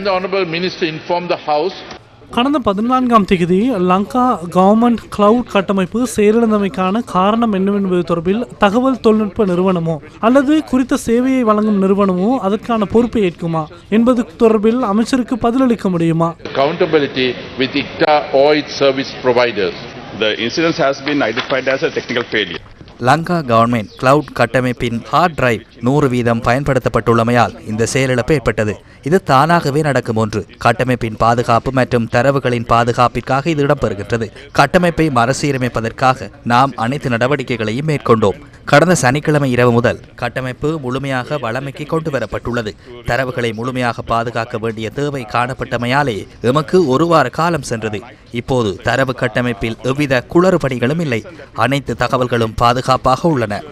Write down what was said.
Can the Honourable Minister inform the House கடந்த பதினான்காம் தேதி லங்கா கவர்மெண்ட் கிளவுட் கட்டமைப்பு செயலிழந்தமைக்கான காரணம் என்னவென்பது தொடர்பில் தகவல் தொழில்நுட்ப நிறுவனமோ அல்லது குறித்த சேவையை வழங்கும் நிறுவனமோ அதற்கான பொறுப்பை ஏற்குமா என்பது தொடர்பில் அமைச்சருக்கு பதிலளிக்க முடியுமா accountability with ICTA or its service providers? The incident has been identified as a technical failure. Lanka government cloud கட்டமைப்பின் ஹார்ட் டிரைவ் நூறு வீதம் பயன்படுத்தப்பட்டுள்ளமையால் இந்த செயலிழப்பு ஏற்பட்டது. இது தானாகவே நடக்கும் ஒன்று. கட்டமைப்பின் பாதுகாப்பு மற்றும் தரவுகளின் பாதுகாப்பிற்காக இது இடம்பெறுகின்றது. கட்டமைப்பை மறுசீரமைப்பதற்காக நாம் அனைத்து நடவடிக்கைகளையும் மேற்கொண்டோம். கடந்த சனிக்கிழமை இரவு முதல் கட்டமைப்பு முழுமையாக வளமைக்கு கொண்டு வரப்பட்டுள்ளது தரவுகளை முழுமையாக பாதுகாக்க வேண்டிய தேவை காணப்பட்டமையாலே எமக்கு ஒரு வார காலம் சென்றது. இப்போது தரவு கட்டமைப்பில் எவ்வித குளறுபடிகளும் இல்லை. அனைத்து தகவல்களும் பாதுகாப்பாக உள்ளன.